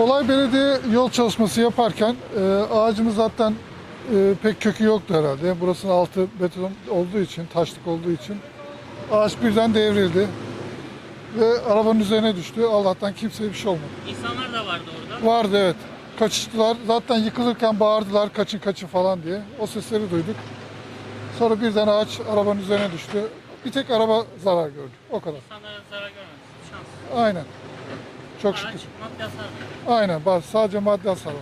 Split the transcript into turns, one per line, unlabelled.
Olay belediye yol çalışması yaparken e, ağacımız zaten e, pek kökü yoktu herhalde. Burasının altı beton olduğu için, taşlık olduğu için ağaç birden devrildi ve arabanın üzerine düştü. Allah'tan kimseye bir şey olmadı.
İnsanlar da vardı orada.
Vardı evet. Kaçıştılar. Zaten yıkılırken bağırdılar kaçın kaçın falan diye. O sesleri duyduk. Sonra birden ağaç arabanın üzerine düştü. Bir tek araba zarar gördü. O kadar.
İnsanlara zarar görmedi. Şans.
Aynen. Çok
Araç
şükür.
maddi hasar.
Aynen. Sadece maddi hasar var.